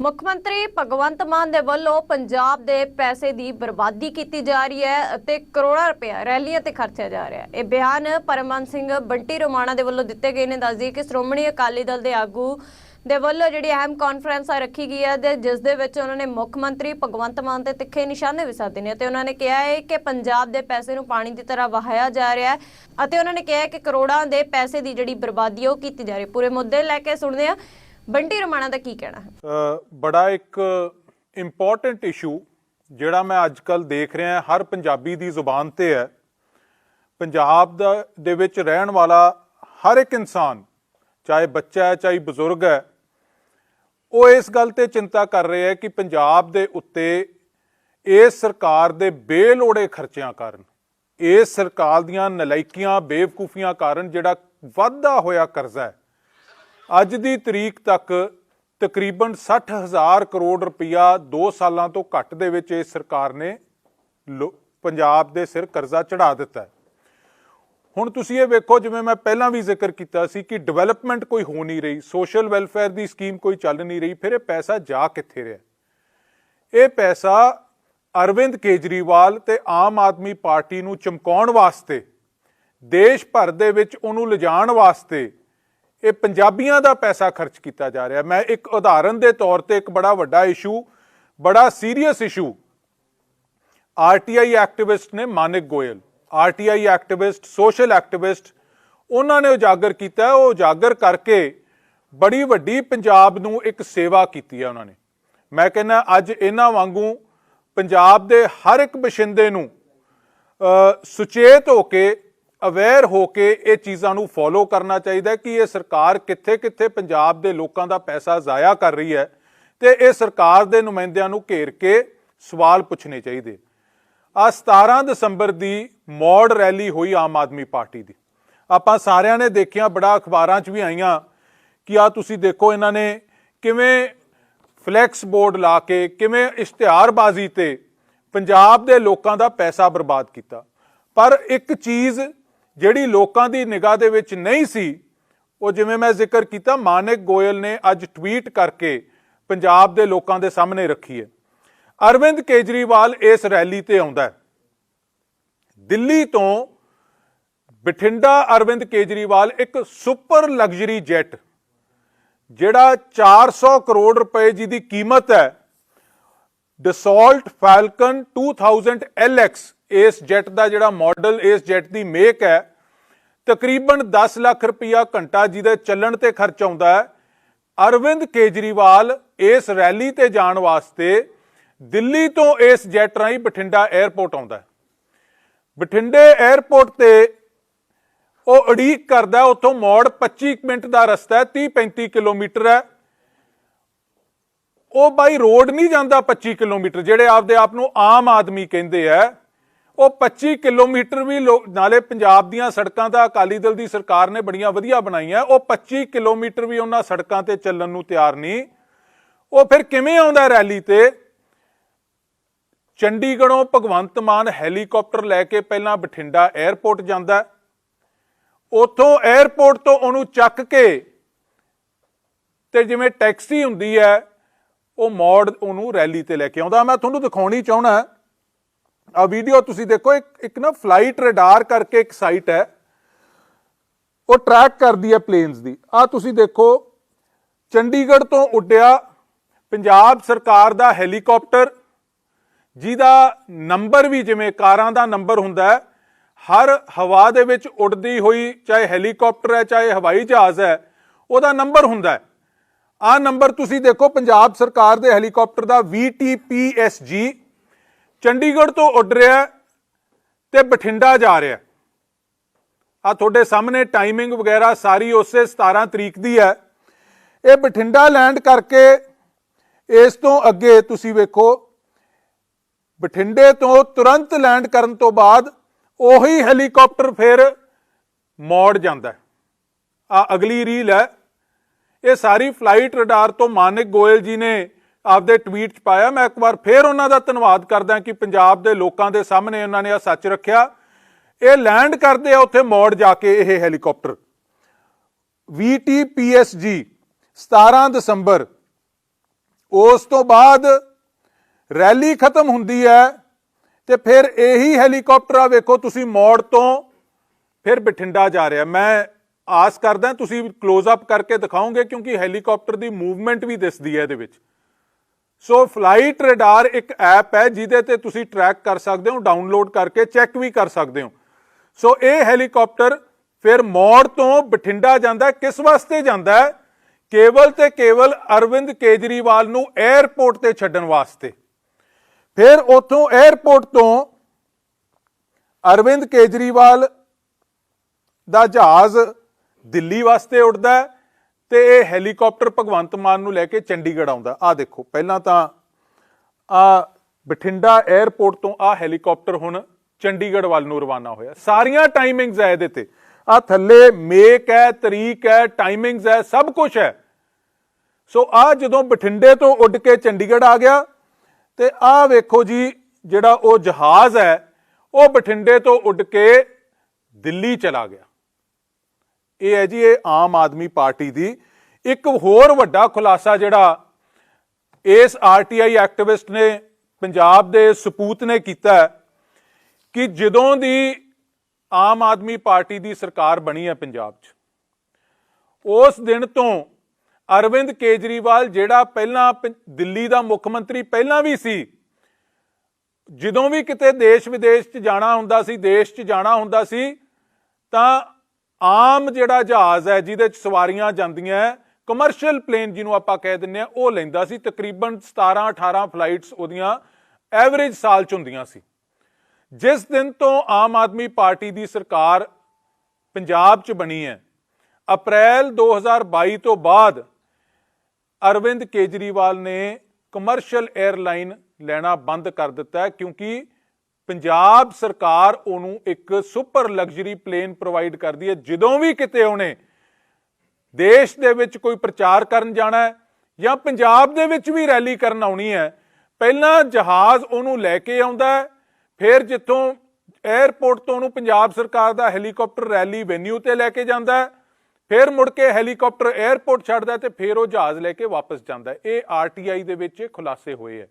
ਮੁੱਖ ਮੰਤਰੀ ਭਗਵੰਤ ਮਾਨ ਦੇ ਵੱਲੋਂ ਪੰਜਾਬ ਦੇ ਪੈਸੇ ਦੀ ਬਰਬਾਦੀ ਕੀਤੀ ਜਾ ਰਹੀ ਹੈ ਅਤੇ ਕਰੋੜਾਂ ਰੁਪਏ ਰੈਲੀਆਂ ਤੇ ਖਰਚਿਆ ਜਾ ਰਿਹਾ ਹੈ। ਇਹ ਬਿਆਨ ਪਰਮਨ ਸਿੰਘ ਬੰਟੀ ਰੋਮਾਣਾ ਦੇ ਵੱਲੋਂ ਦਿੱਤੇ ਗਏ ਨੇ। ਦੱਸਦੀ ਕਿ ਸ਼੍ਰੋਮਣੀ ਅਕਾਲੀ ਦਲ ਦੇ ਆਗੂ ਦੇ ਵੱਲੋਂ ਜਿਹੜੀ ਅਹਿਮ ਕਾਨਫਰੰਸ ਆ ਰੱਖੀ ਗਈ ਹੈ ਤੇ ਜਿਸ ਦੇ ਵਿੱਚ ਉਹਨਾਂ ਨੇ ਮੁੱਖ ਮੰਤਰੀ ਭਗਵੰਤ ਮਾਨ ਤੇ ਤਿੱਖੇ ਨਿਸ਼ਾਨੇ ਵੀ ਸਾਧੇ ਨੇ ਤੇ ਉਹਨਾਂ ਨੇ ਕਿਹਾ ਹੈ ਕਿ ਪੰਜਾਬ ਦੇ ਪੈਸੇ ਨੂੰ ਪਾਣੀ ਦੀ ਤਰ੍ਹਾਂ ਵਹਾਇਆ ਜਾ ਰਿਹਾ ਹੈ ਅਤੇ ਉਹਨਾਂ ਨੇ ਕਿਹਾ ਹੈ ਕਿ ਕਰੋੜਾਂ ਦੇ ਪੈਸੇ ਦੀ ਜਿਹੜੀ ਬਰਬਾਦੀ ਹੈ ਉਹ ਕੀਤੀ ਜਾ ਰਹੀ ਹੈ। ਪੂਰੇ ਮੁੱਦੇ ਲੈ ਕੇ ਸੁਣਦੇ ਆ ਬੰਟੀ ਰਮਾਣਾ ਦਾ ਕੀ ਕਹਿਣਾ ਹੈ? ਬੜਾ ਇੱਕ ਇੰਪੋਰਟੈਂਟ ਇਸ਼ੂ ਜਿਹੜਾ ਮੈਂ ਅੱਜ ਕੱਲ ਦੇਖ ਰਿਹਾ ਹਰ ਪੰਜਾਬੀ ਦੀ ਜ਼ੁਬਾਨ ਤੇ ਹੈ। ਪੰਜਾਬ ਦਾ, ਦੇ ਵਿੱਚ ਰਹਿਣ ਵਾਲਾ ਹਰ ਇੱਕ ਇਨਸਾਨ, ਚਾਹੇ ਬੱਚਾ ਹੈ, ਚਾਹੇ ਬਜ਼ੁਰਗ ਹੈ, ਉਹ ਇਸ ਗੱਲ ਤੇ ਚਿੰਤਾ ਕਰ ਰਿਹਾ ਹੈ ਕਿ ਪੰਜਾਬ ਦੇ ਉੱਤੇ ਇਸ ਸਰਕਾਰ ਦੇ ਬੇਲੋੜੇ ਖਰਚਿਆਂ ਕਾਰਨ ਇਸ ਸਰਕਾਰ ਦੀਆਂ ਨਲਾਇਕੀਆਂ, ਬੇਵਕੂਫੀਆਂ ਕਾਰਨ ਜਿਹੜਾ ਵਾਧਾ ਹੋਇਆ ਕਰਜ਼ਾ ਹੈ ਅੱਜ ਦੀ ਤਰੀਕ ਤੱਕ ਤਕਰੀਬਨ 60000 ਕਰੋੜ ਰੁਪਇਆ 2 ਸਾਲਾਂ ਤੋਂ ਘੱਟ ਦੇ ਵਿੱਚ ਇਸ ਸਰਕਾਰ ਨੇ ਲੋ- ਪੰਜਾਬ ਦੇ ਸਿਰ ਕਰਜ਼ਾ ਚੜਾ ਦਿੱਤਾ ਹੈ। ਹੁਣ ਤੁਸੀਂ ਇਹ ਵੇਖੋ, ਜਿਵੇਂ ਮੈਂ ਪਹਿਲਾਂ ਵੀ ਜ਼ਿਕਰ ਕੀਤਾ ਸੀ ਕਿ ਡਿਵੈਲਪਮੈਂਟ ਕੋਈ ਹੋ ਨਹੀਂ ਰਹੀ, ਸੋਸ਼ਲ ਵੈਲਫੇਅਰ ਦੀ ਸਕੀਮ ਕੋਈ ਚੱਲ ਨਹੀਂ ਰਹੀ, ਫਿਰ ਇਹ ਪੈਸਾ ਜਾ ਕਿੱਥੇ ਰਿਹਾ? ਇਹ ਪੈਸਾ ਅਰਵਿੰਦ ਕੇਜਰੀਵਾਲ ਤੇ ਆਮ ਆਦਮੀ ਪਾਰਟੀ ਨੂੰ ਚਮਕਾਉਣ ਵਾਸਤੇ, ਦੇਸ਼ ਭਰ ਦੇ ਵਿੱਚ ਉਹਨੂੰ ਲਿਜਾਣ ਵਾਸਤੇ ਇਹ ਪੰਜਾਬੀਆਂ ਦਾ ਪੈਸਾ ਖਰਚ ਕੀਤਾ ਜਾ ਰਿਹਾ। ਮੈਂ ਇੱਕ ਉਦਾਹਰਨ ਦੇ ਤੌਰ ਤੇ ਇੱਕ ਬੜਾ ਵੱਡਾ ਇਸ਼ੂ ਬੜਾ ਸੀਰੀਅਸ ਇਸ਼ੂ ਆਰਟੀਆਈ ਐਕਟਿਵਿਸਟ ਨੇ Manik Goyal RTI activist social activist ਉਹਨਾਂ ਨੇ ਉਜਾਗਰ ਕੀਤਾ। ਉਹ ਉਜਾਗਰ ਕਰਕੇ ਬੜੀ ਵੱਡੀ ਪੰਜਾਬ ਨੂੰ ਇੱਕ ਸੇਵਾ ਕੀਤੀ ਹੈ ਉਹਨਾਂ ਨੇ। ਮੈਂ ਕਹਿੰਦਾ, ਅੱਜ ਇਹਨਾਂ ਵਾਂਗੂ ਪੰਜਾਬ ਦੇ ਹਰ ਇੱਕ ਬਸ਼ਿੰਦੇ ਨੂੰ ਸੁਚੇਤ ਹੋ ਕੇ ਅਵੇਅਰ ਹੋ ਕੇ ਇਹ ਚੀਜ਼ਾਂ ਨੂੰ ਫੋਲੋ ਕਰਨਾ ਚਾਹੀਦਾ ਕਿ ਇਹ ਸਰਕਾਰ ਕਿੱਥੇ-ਕਿੱਥੇ ਪੰਜਾਬ ਦੇ ਲੋਕਾਂ ਦਾ ਪੈਸਾ ਜ਼ਾਇਆ ਕਰ ਰਹੀ ਹੈ ਤੇ ਇਹ ਸਰਕਾਰ ਦੇ ਨੁਮਾਇੰਦਿਆਂ ਨੂੰ ਘੇਰ ਕੇ ਸਵਾਲ ਪੁੱਛਣੇ ਚਾਹੀਦੇ ਆ 17 ਦਸੰਬਰ ਦੀ ਮੌੜ ਰੈਲੀ ਹੋਈ ਆਮ ਆਦਮੀ ਪਾਰਟੀ ਦੀ। ਆਪਾਂ ਸਾਰਿਆਂ ਨੇ ਦੇਖਿਆ, ਬੜਾ ਅਖਬਾਰਾਂ 'ਚ ਵੀ ਆਈਆਂ ਕਿ ਆ ਤੁਸੀਂ ਦੇਖੋ ਇਹਨਾਂ ਨੇ ਕਿਵੇਂ ਫਲੈਕਸ ਬੋਰਡ ਲਾ ਕੇ, ਕਿਵੇਂ ਇਸ਼ਤਿਹਾਰਬਾਜ਼ੀ ਤੇ ਪੰਜਾਬ ਦੇ ਲੋਕਾਂ ਦਾ ਪੈਸਾ ਬਰਬਾਦ ਕੀਤਾ। ਪਰ ਇੱਕ ਚੀਜ਼ ਜਿਹੜੀ ਲੋਕਾਂ ਦੀ ਨਿਗਾਹ ਦੇ ਵਿੱਚ ਨਹੀਂ ਸੀ, ਉਹ ਜਿਵੇਂ ਮੈਂ ਜ਼ਿਕਰ ਕੀਤਾ, ਮਾਨਿਕ ਗੋਇਲ ਨੇ ਅੱਜ ਟਵੀਟ ਕਰਕੇ ਪੰਜਾਬ ਦੇ ਲੋਕਾਂ ਦੇ ਸਾਹਮਣੇ ਰੱਖੀ ਹੈ। ਅਰਵਿੰਦ ਕੇਜਰੀਵਾਲ ਇਸ ਰੈਲੀ ਤੇ ਆਉਂਦਾ ਹੈ। ਦਿੱਲੀ ਤੋਂ ਬਠਿੰਡਾ ਅਰਵਿੰਦ ਕੇਜਰੀਵਾਲ ਇੱਕ ਸੁਪਰ ਲਗਜ਼ਰੀ ਜੈਟ, ਜਿਹੜਾ 400 ਕਰੋੜ ਰੁਪਏ ਜੀ ਦੀ ਕੀਮਤ ਹੈ, ਡਸੋਲਟ ਫਾਲਕਨ 2000 LX ਇਸ ਜੈਟ ਦਾ ਜਿਹੜਾ ਮਾਡਲ, ਇਸ ਜੈਟ ਦੀ ਮੇਕ ਹੈ, ਤਕਰੀਬਨ 10 ਲੱਖ ਰੁਪਇਆ ਘੰਟਾ ਜਿਹਦੇ ਚੱਲਣ ਤੇ ਖਰਚ ਆਉਂਦਾ ਹੈ। ਅਰਵਿੰਦ ਕੇਜਰੀਵਾਲ ਇਸ ਰੈਲੀ ਤੇ ਜਾਣ ਵਾਸਤੇ ਦਿੱਲੀ ਤੋਂ ਇਸ ਜੈਟ ਰਾਹੀਂ ਬਠਿੰਡਾ 에ਅਰਪੋਰਟ ਆਉਂਦਾ ਬਠਿੰਡੇ 에ਅਰਪੋਰਟ ਤੇ ਉਹ ਉਡੀਕ ਕਰਦਾ ਉੱਥੋਂ ਮੋੜ 25 ਮਿੰਟ ਦਾ ਰਸਤਾ ਹੈ 30 35 ਕਿਲੋਮੀਟਰ ਹੈ। ਉਹ ਬਾਈ ਰੋਡ ਨਹੀਂ ਜਾਂਦਾ 25 ਕਿਲੋਮੀਟਰ, ਜਿਹੜੇ ਆਪਦੇ ਆਪ ਨੂੰ ਆਮ ਆਦਮੀ ਕਹਿੰਦੇ ਆ ਉਹ 25 ਕਿਲੋਮੀਟਰ ਵੀ ਲੋ- ਨਾਲੇ ਪੰਜਾਬ ਦੀਆਂ ਸੜਕਾਂ ਤਾਂ ਅਕਾਲੀ ਦਲ ਦੀ ਸਰਕਾਰ ਨੇ ਬੜੀਆਂ ਵਧੀਆ ਬਣਾਈਆਂ। ਉਹ 25 ਕਿਲੋਮੀਟਰ ਵੀ ਉਹਨਾਂ ਸੜਕਾਂ ਤੇ ਚੱਲਣ ਨੂੰ ਤਿਆਰ ਨਹੀਂ। ਉਹ ਫਿਰ ਕਿਵੇਂ ਆਉਂਦਾ ਰੈਲੀ ਤੇ? ਚੰਡੀਗੜ੍ਹੋਂ ਭਗਵੰਤ ਮਾਨ ਹੈਲੀਕਾਪਟਰ ਲੈ ਕੇ ਪਹਿਲਾਂ ਬਠਿੰਡਾ 에ਅਰਪੋਰਟ ਜਾਂਦਾ। ਉੱਥੋਂ 에ਅਰਪੋਰਟ ਤੋਂ ਉਹਨੂੰ ਚੱਕ ਕੇ ਤੇ ਜਿਵੇਂ ਟੈਕਸੀ ਹੁੰਦੀ ਹੈ, ਉਹ ਮੋੜ ਉਹਨੂੰ ਰੈਲੀ ਤੇ ਲੈ ਕੇ ਆਉਂਦਾ। ਮੈਂ ਤੁਹਾਨੂੰ ਦਿਖਾਉਣੀ ਚਾਹਣਾ ਆ ਵੀਡੀਓ ਤੁਸੀਂ ਦੇਖੋ, ਇੱਕ ਇੱਕ ਨਾ ਫਲਾਈਟ ਰਡਾਰ ਕਰਕੇ ਇੱਕ ਸਾਈਟ ਹੈ। ਉਹ ਟਰੈਕ ਕਰਦੀ ਹੈ ਪਲੇਨਸ ਦੀ। ਆ ਤੁਸੀਂ ਦੇਖੋ, ਚੰਡੀਗੜ੍ਹ ਤੋਂ ਉੱਡਿਆ ਪੰਜਾਬ ਸਰਕਾਰ ਦਾ ਹੈਲੀਕਾਪਟਰ ਜਿਹਦਾ ਨੰਬਰ ਵੀ ਜਿਵੇਂ ਕਾਰਾਂ ਦਾ ਨੰਬਰ ਹੁੰਦਾ ਹੈ, ਹਰ ਹਵਾ ਦੇ ਵਿੱਚ ਉੱਡਦੀ ਹੋਈ ਚਾਹੇ ਹੈਲੀਕਾਪਟਰ ਹੈ, ਚਾਹੇ ਹਵਾਈ ਜਹਾਜ਼ ਹੈ, ਉਹਦਾ ਨੰਬਰ ਹੁੰਦਾ ਹੈ। ਆ ਨੰਬਰ ਤੁਸੀਂ ਦੇਖੋ, ਪੰਜਾਬ ਸਰਕਾਰ ਦੇ ਹੈਲੀਕਾਪਟਰ ਦਾ VTPSG ਚੰਡੀਗੜ੍ਹ ਤੋਂ ਉੱਡ ਰਿਹਾ ਹੈ ਤੇ ਬਠਿੰਡਾ ਜਾ ਰਿਹਾ ਆ ਤੁਹਾਡੇ ਸਾਹਮਣੇ ਟਾਈਮਿੰਗ ਵਗੈਰਾ ਸਾਰੀ ਉਸੇ 17 ਤਰੀਕ ਦੀ ਹੈ। ਇਹ ਬਠਿੰਡਾ ਲੈਂਡ ਕਰਕੇ ਇਸ ਤੋਂ ਅੱਗੇ ਤੁਸੀਂ ਵੇਖੋ, ਬਠਿੰਡੇ ਤੋਂ ਤੁਰੰਤ ਲੈਂਡ ਕਰਨ ਤੋਂ ਬਾਅਦ ਉਹੀ ਹੈਲੀਕਾਪਟਰ ਫਿਰ ਮੋੜ ਜਾਂਦਾ ਹੈ। ਆ ਅਗਲੀ ਰੀਲ ਹੈ। ਇਹ ਸਾਰੀ ਫਲਾਈਟ ਰਡਾਰ ਤੋਂ ਮਾਨਿਕ ਗੋਇਲ ਜੀ ਨੇ ਆਪਦੇ ਟਵੀਟ 'ਚ ਪਾਇਆ, ਮੈਂ ਇੱਕ ਵਾਰ ਫੇਰ ਉਹਨਾਂ ਦਾ ਧੰਨਵਾਦ ਕਰਦਾ ਕਿ ਪੰਜਾਬ ਦੇ ਲੋਕਾਂ ਦੇ ਸਾਹਮਣੇ ਉਹਨਾਂ ਨੇ ਆ ਸੱਚ ਰੱਖਿਆ। ਇਹ ਲੈਂਡ ਕਰਦੇ ਆ ਉੱਥੇ ਮੋੜ ਜਾ ਕੇ ਇਹ ਹੈਲੀਕਾਪਟਰ VTPSG 17 ਦਸੰਬਰ। ਉਸ ਤੋਂ ਬਾਅਦ ਰੈਲੀ ਖਤਮ ਹੁੰਦੀ ਹੈ ਤੇ ਫਿਰ ਇਹੀ ਹੈਲੀਕਾਪਟਰ ਆ, ਵੇਖੋ ਤੁਸੀਂ ਮੋੜ ਤੋਂ ਫਿਰ ਬਠਿੰਡਾ ਜਾ ਰਿਹਾ। ਮੈਂ ਆਸ ਕਰਦਾ, ਤੁਸੀਂ ক্লোਜ਼ ਅਪ ਕਰਕੇ ਦਿਖਾਓਗੇ ਕਿਉਂਕਿ ਹੈਲੀਕਾਪਟਰ ਦੀ ਮੂਵਮੈਂਟ ਵੀ ਦਿਸਦੀ ਹੈ ਇਹਦੇ ਵਿੱਚ। ਸੋ ਫਲਾਈਟ ਰਡਾਰ ਇੱਕ ਐਪ ਹੈ ਜਿਹਦੇ ਤੇ ਤੁਸੀਂ ਟਰੈਕ ਕਰ ਸਕਦੇ ਹੋ, ਡਾਊਨਲੋਡ ਕਰਕੇ ਚੈੱਕ ਵੀ ਕਰ ਸਕਦੇ ਹੋ। ਸੋ ਇਹ ਹੈਲੀਕਾਪਟਰ ਫਿਰ ਮੌੜ ਤੋਂ ਬਠਿੰਡਾ ਜਾਂਦਾ ਕਿਸ ਵਾਸਤੇ ਜਾਂਦਾ ਕੇਵਲ ਤੇ ਕੇਵਲ ਅਰਵਿੰਦ ਕੇਜਰੀਵਾਲ ਨੂੰ 에ਅਰਪੋਰਟ ਤੇ ਛੱਡਣ ਵਾਸਤੇ। ਫਿਰ ਉੱਥੋਂ 에ਅਰਪੋਰਟ ਤੋਂ ਅਰਵਿੰਦ ਕੇਜਰੀਵਾਲ ਦਾ ਜਹਾਜ਼ ਦਿੱਲੀ ਵਾਸਤੇ ਉੱਡਦਾ ਹੈ। ਤੇ ਇਹ ਹੈਲੀਕਾਪਟਰ ਭਗਵੰਤ ਮਾਨ ਨੂੰ ਲੈ ਕੇ ਚੰਡੀਗੜ੍ਹ ਆਉਂਦਾ। ਆ ਦੇਖੋ, ਪਹਿਲਾਂ ਤਾਂ ਆ ਬਠਿੰਡਾ 에ਅਰਪੋਰਟ ਤੋਂ ਆ ਹੈਲੀਕਾਪਟਰ ਹੁਣ ਚੰਡੀਗੜ੍ਹ ਵੱਲ ਨੂੰ ਰਵਾਨਾ ਹੋਇਆ। ਸਾਰੀਆਂ ਟਾਈਮਿੰਗਸ ਹੈ ਇਹਦੇ ਤੇ। ਆ ਥੱਲੇ ਮੇਕ ਹੈ, ਤਰੀਕ ਹੈ ਟਾਈਮਿੰਗਸ ਹੈ, ਸਭ ਕੁਝ ਹੈ। ਸੋ ਆ ਜਦੋਂ ਬਠਿੰਡੇ ਤੋਂ ਉੱਡ ਕੇ ਚੰਡੀਗੜ੍ਹ ਆ ਗਿਆ, ਤੇ ਆ ਵੇਖੋ ਜੀ, ਜਿਹੜਾ ਉਹ ਜਹਾਜ਼ ਹੈ, ਉਹ ਬਠਿੰਡੇ ਤੋਂ ਉੱਡ ਕੇ ਦਿੱਲੀ ਚਲਾ ਗਿਆ। ਇਹ ਹੈ ਜੀ, ਇਹ ਆਮ ਆਦਮੀ ਪਾਰਟੀ ਦੀ ਇੱਕ ਹੋਰ ਵੱਡਾ ਖੁਲਾਸਾ ਜਿਹੜਾ ਇਸ ਆਰਟੀਆਈ ਐਕਟਿਵਿਸਟ ਨੇ, ਪੰਜਾਬ ਦੇ ਸਪੂਤ ਨੇ ਕੀਤਾ ਕਿ ਜਦੋਂ ਦੀ ਆਮ ਆਦਮੀ ਪਾਰਟੀ ਦੀ ਸਰਕਾਰ ਬਣੀ ਹੈ ਪੰਜਾਬ 'ਚ, ਉਸ ਦਿਨ ਤੋਂ ਅਰਵਿੰਦ ਕੇਜਰੀਵਾਲ ਜਿਹੜਾ ਪਹਿਲਾਂ ਪ- ਦਿੱਲੀ ਦਾ ਮੁੱਖ ਮੰਤਰੀ ਪਹਿਲਾਂ ਵੀ ਸੀ, ਜਦੋਂ ਵੀ ਕਿਤੇ ਦੇਸ਼ ਵਿਦੇਸ਼ 'ਚ ਜਾਣਾ ਹੁੰਦਾ ਸੀ, ਦੇਸ਼ 'ਚ ਜਾਣਾ ਹੁੰਦਾ ਸੀ, ਤਾਂ ਆਮ ਜਿਹੜਾ ਜਹਾਜ਼ ਹੈ, ਜਿਹਦੇ 'ਚ ਸਵਾਰੀਆਂ ਜਾਂਦੀਆਂ ਕਮਰਸ਼ੀਅਲ ਪਲੇਨ ਜਿਹਨੂੰ ਆਪਾਂ ਕਹਿ ਦਿੰਦੇ ਆ ਉਹ ਲੈਂਦਾ ਸੀ। ਤਕਰੀਬਨ 17 18 ਫਲਾਈਟਸ ਉਹਦੀਆਂ ਐਵਰੇਜ ਸਾਲ 'ਚ ਹੁੰਦੀਆਂ ਸੀ। ਜਿਸ ਦਿਨ ਤੋਂ ਆਮ ਆਦਮੀ ਪਾਰਟੀ ਦੀ ਸਰਕਾਰ ਪੰਜਾਬ 'ਚ ਬਣੀ ਹੈ, ਅਪ੍ਰੈਲ 2022 ਤੋਂ ਬਾਅਦ ਅਰਵਿੰਦ ਕੇਜਰੀਵਾਲ ਨੇ ਕਮਰਸ਼ੀਅਲ 에ਅਰਲਾਈਨ ਲੈਣਾ ਬੰਦ ਕਰ ਦਿੱਤਾ ਕਿਉਂਕਿ ਪੰਜਾਬ ਸਰਕਾਰ ਉਹਨੂੰ ਇੱਕ ਸੁਪਰ ਲਗਜ਼ਰੀ ਪਲੇਨ ਪ੍ਰੋਵਾਈਡ ਕਰਦੀ ਹੈ। ਜਦੋਂ ਵੀ ਕਿਤੇ ਉਹਨੇ ਦੇਸ਼ ਦੇ ਵਿੱਚ ਕੋਈ ਪ੍ਰਚਾਰ ਕਰਨ ਜਾਣਾ ਹੈ ਜਾਂ ਪੰਜਾਬ ਦੇ ਵਿੱਚ ਵੀ ਰੈਲੀ ਕਰਨ ਆਉਣੀ ਹੈ, ਪਹਿਲਾਂ ਜਹਾਜ਼ ਉਹਨੂੰ ਲੈ ਕੇ ਆਉਂਦਾ ਹੈ, ਫਿਰ ਜਿੱਥੋਂ 에ਅਰਪੋਰਟ ਤੋਂ ਉਹਨੂੰ ਪੰਜਾਬ ਸਰਕਾਰ ਦਾ ਹੈਲੀਕਾਪਟਰ ਰੈਲੀ ਵੈਨਿਊ ਤੇ ਲੈ ਕੇ ਜਾਂਦਾ ਹੈ, ਫਿਰ ਮੁੜ ਕੇ ਹੈਲੀਕਾਪਟਰ 에ਅਰਪੋਰਟ ਛੱਡਦਾ ਹੈ ਤੇ ਫਿਰ ਉਹ ਜਹਾਜ਼ ਲੈ ਕੇ ਵਾਪਸ ਜਾਂਦਾ ਹੈ। ਇਹ ਆਰਟੀਆਈ ਦੇ ਵਿੱਚ ਇਹ ਖੁਲਾਸੇ ਹੋਏ ਹੈ।